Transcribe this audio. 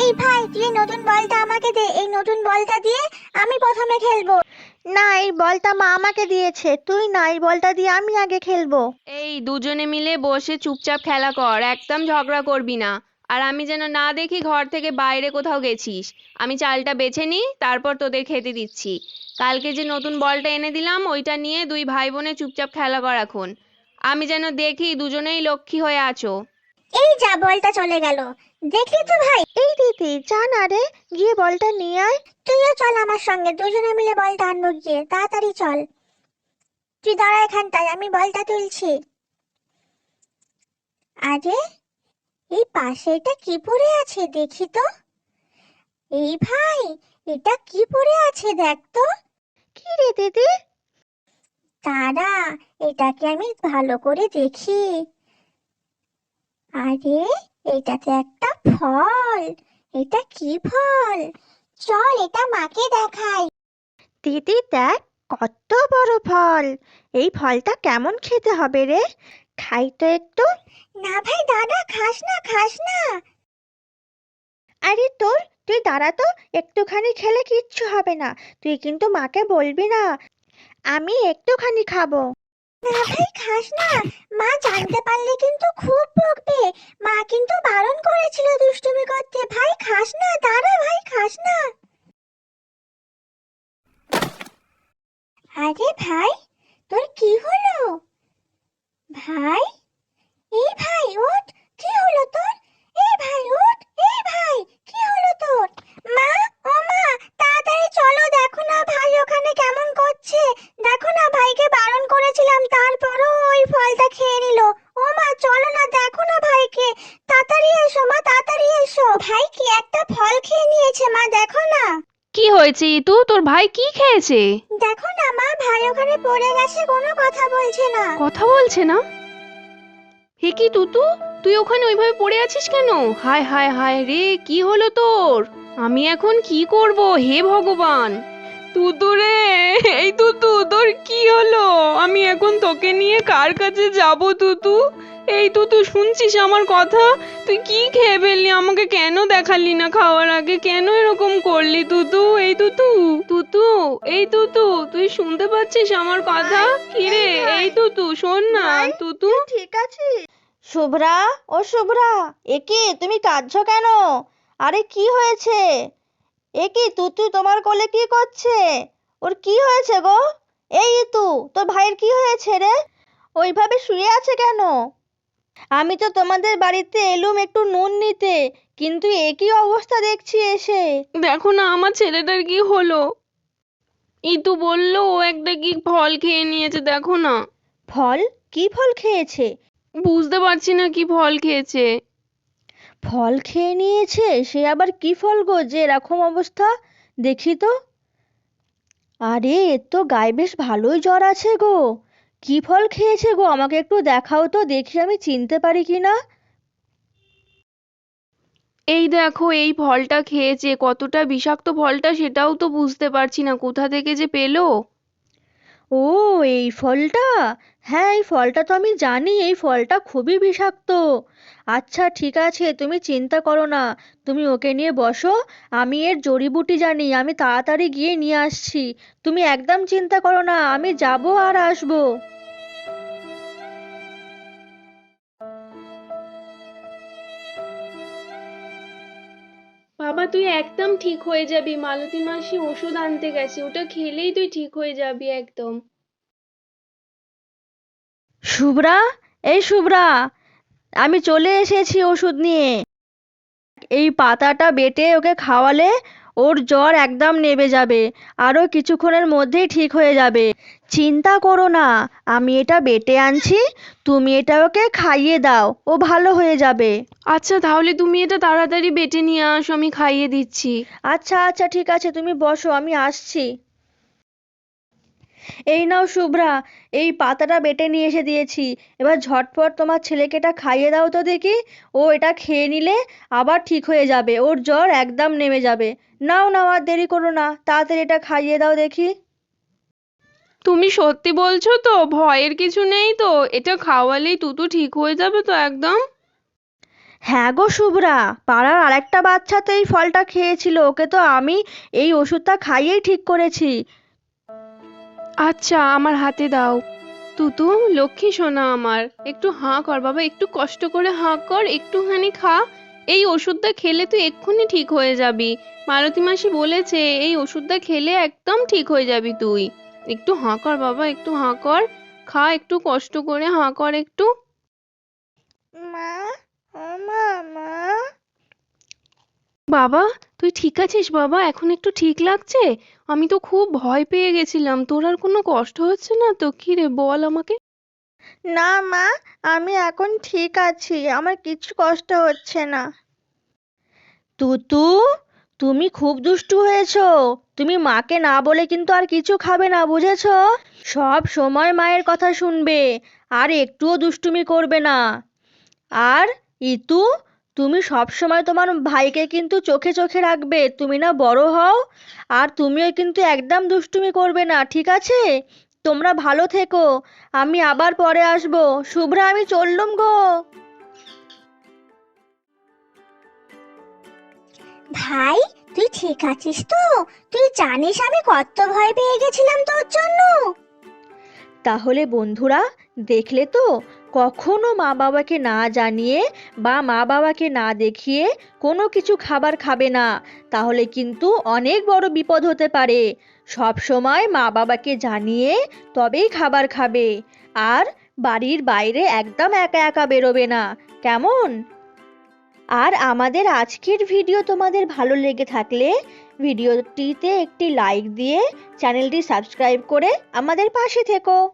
এই ভাই তুই নতুন বলটা আমাকে দে। এই নতুন বলটা দিয়ে আমি প্রথমে খেলব। না এই বলটা মা আমাকে দিয়েছে। তুই না এই বলটা দিয়ে আমি আগে খেলব। এই দুজনে মিলে বসে চুপচাপ খেলা কর একদম ঝগড়া করবি না। আর আমি যেন না দেখি ঘর থেকে বাইরে কোথাও গেছিস। আমি চালটা বেছে নিই তারপর তোদের খেতে দিচ্ছি। কালকে যে নতুন বলটা এনে দিলাম ওইটা নিয়ে দুই ভাই বোনে চুপচাপ খেলা কর এখন। আমি যেন দেখি দুজনেই লক্ষ্মী হয়ে আছো। এই যা বলটা চলে গেল। দেখলি তো ভাই? এই দিদি যা না রে গিয়ে বলটা নিয়ে আয়। তুইও চল আমার সঙ্গে দুজনে মিলে বলটা আনব গিয়ে তাড়াতাড়ি চল। তুই দাঁড়া এখানটায় আমি বলটা তুলছি। আরে এই পাশে এটা কি পড়ে আছে দেখি তো। এই ভাই এটা কি পড়ে আছে দেখ তো। কি রে দিদি? দাঁড়া এটাকে আমি ভালো করে দেখি। আরে এটাতে একটা ফল। এটা কি ফল? চল এটা মাকে দেখাই। দিদি দেখ কত বড় ফল। এই ফলটা কেমন খেতে হবে রে? খাই তো একটু। না ভাই দাদা খাস না খাস না। আরে তোর তুই দাঁড়া তো একটুখানি খেলে কিচ্ছু হবে না। তুই কিন্তু মাকে বলবি না। আমি একটুখানি খাব। না ভাই খাস না। মা জানতে পারলে কিন্তু খুব বকবে মা কিন্তু বারণ করেছিল দুষ্টুমি করতে ভাই খাস না দাঁড়া ভাই খাস না আরে ভাই তোর কি হলো ভাই? এই ভাই ওঠ কি হলো তোর? এই ভাই ওঠ এই ভাই কি হলো তোর? মা ও মা তাড়াতাড়ি চলো দেখো না ভাই ওখানে কেমন করছে। দেখো না ভাইকে বারণ করেছিলাম তারপরও ওই ফলটা খেয়ে নিল। ও মা চলো না দেখো না ভাইকে। তাড়াতাড়ি এসো মা তাড়াতাড়ি এসো। ভাই কি একটা ফল খেয়ে নিয়েছে মা দেখো না। কি হয়েছে ইতু? তোর ভাই কি খেয়েছে? দেখো না মা ভাই ওখানে পড়ে গেছে, কোনো কথা বলছে না। কথা বলছে না? হে কি তুতু? তুই ওখানে ওইভাবে পড়ে আছিস কেন? হায় হায় হায় রে, কি হলো তোর? আমি এখন কি করব? হে ভগবান! তুতু রে এই তুতু তোর কি হলো? আমি এখন তোকে নিয়ে কার কাছে যাব তুতু এই তুতু শুনছিস আমার কথা? তুই কি খেয়ে ফেললি? আমাকে কেন দেখালি না খাওয়ার আগে? কেন এরকম করলি তুতু এই তুতু তুতু এই তুতু তুই শুনতে পাচ্ছিস আমার কথা? কি রে? এই তুতু শোন না তুতু ঠিক আছে শুভ্রা ও শুভ্রা একে তুমি কাঁদছো কেন? আরে কি হয়েছে? এ কি তুতু তোমার কোলে কি করছে? ওর কি হয়েছে গো? এই তু তোর ভাইয়ের কি হয়েছে রে? ওইভাবে শুয়ে আছে কেন? আমি তো তোমাদের বাড়িতে এলুম একটু নুন নিতে কিন্তু এ কি অবস্থা দেখছি এসে? দেখো না আমার ছেলেটার কি হলো? ইতু বলল ও একটা কি ফল খেয়ে নিয়েছে দেখো না। ফল? কি ফল খেয়েছে? বুঝতে পারছি না কি ফল খেয়েছে। ফল খেয়ে নিয়েছে, সে আবার কি ফল গো? যে এরকম অবস্থা, দেখি তো। আরে, এর তো গায়ে বেশ ভালোই জ্বর আছে গো। কি ফল খেয়েছে গো? আমাকে একটু দেখাও তো, দেখি আমি চিনতে পারি কি না। এই দেখো, এই ফলটা খেয়েছে, কতটা বিষাক্ত ফলটা সেটাও তো বুঝতে পারছি না। কোথা থেকে যে পেল? ও, এই ফলটা? হ্যাঁ এই ফলটা তো আমি জানি, এই ফলটা খুবই বিষাক্ত। আচ্ছা ঠিক আছে, তুমি চিন্তা করো না, তুমি ওকে নিয়ে বসো, আমি এর জড়িবুটি জানি, আমি তাড়াতাড়ি গিয়ে নিয়ে আসছি। তুমি একদম চিন্তা করো না, আমি যাব আর আসব। বাবা তুই একদম ঠিক হয়ে যাবি, মালতী মাসি ওষুধ আনতে গেছে, ওটা খেলেই তুই ঠিক হয়ে যাবি একদম। শুভ্রা? এই শুভ্রা, আমি চলে এসেছি ওষুধ নিয়ে। এই পাতাটা বেটে ওকে খাওয়ালে ওর জ্বর একদম নেবে যাবে আরও কিছুক্ষণের মধ্যেই ঠিক হয়ে যাবে। চিন্তা করো না আমি এটা বেটে আনছি তুমি এটা ওকে খাইয়ে দাও ও ভালো হয়ে যাবে। আচ্ছা তাহলে তুমি এটা তাড়াতাড়ি বেটে নিয়ে আসো আমি খাইয়ে দিচ্ছি। আচ্ছা আচ্ছা ঠিক আছে তুমি বসো আমি আসছি। এই নাও শুভ্রা এই পাতাটা বেটে নিয়ে এসে দিয়েছি। এবার ঝটপট তোমার ছেলেকে এটা খাইয়ে দাও তো দেখি। ও এটা খেয়ে নিলে আবার ঠিক হয়ে যাবে ওর জ্বর একদম নেমে যাবে। নাও নাও আর দেরি করো না তাড়াতাড়ি এটা খাইয়ে দাও দেখি। তুমি সত্যি বলছো তো ভয়ের কিছু নেই তো এটা খাওয়ালেই তুতু ঠিক হয়ে যাবে তো একদম? হ্যাঁ গো শুভ্রা পাড়ার আরেকটা বাচ্চা তো এই ফলটা খেয়েছিল ওকে তো আমি এই ওষুধটা খাইয়েই ঠিক করেছি। আচ্ছা আমার হাতে দাও। তুতু, লক্ষ্মী সোনা আমার, একটু হাঁ কর বাবা, একটু কষ্ট করে হাঁ কর, একটুখানি খা। এই ওষুধটা খেলে তুই এক্ষুনি ঠিক হয়ে যাবি। মালতী মাসি বলেছে, এই ওষুধটা খেলে একদম ঠিক হয়ে যাবি তুই। একটু হাঁ কর বাবা, একটু হাঁ কর। খা, একটু কষ্ট করে হাঁ কর একটু। মা মা মা। বাবা তুই ঠিক আছিস বাবা? এখন একটু ঠিক লাগছে? আমি তো খুব ভয় পেয়ে গেছিলাম। তোর আর কোনো কষ্ট হচ্ছে না তো? কি রে বল আমাকে। না মা আমি এখন ঠিক আছি। আমার কিছু কষ্ট হচ্ছে না। তুতু তুমি খুব দুষ্টু হয়েছো। তুমি মাকে না বলে কিন্তু আর কিছু খাবে না বুঝেছ? সব সময় মায়ের কথা শুনবে আর একটুও দুষ্টুমি করবে না। আর ইতু তুমি সব সময় তোমার ভাইকে কিন্তু চোখে চোখে রাখবে তুমি না বড় হও আর তুমিও কিন্তু একদম দুষ্টুমি করবে না ঠিক আছে? তোমরা ভালো থেকো আমি আবার পরে আসব। শুভ্রা আমি চললুম গো। ভাই তুই ঠিক আছিস তো? তুই জানিস আমি কত ভয় পেয়ে গেছিলাম তোর জন্য? তাহলে বন্ধুরা দেখলে তো কখনো মা বাবাকে না জানিয়ে বা মা বাবাকে না দেখিয়ে কোনো কিছু খাবার খাবে না। তাহলে কিন্তু অনেক বড় বিপদ হতে পারে। সব সময় মা বাবাকে জানিয়ে তবেই খাবার খাবে। আর বাড়ির বাইরে একদম একা একা বেরোবে না। কেমন? আর আমাদের আজকের ভিডিও তোমাদের ভালো লেগে থাকলে ভিডিওটিতে একটি লাইক দিয়ে চ্যানেলটি সাবস্ক্রাইব করে আমাদের পাশে থেকো।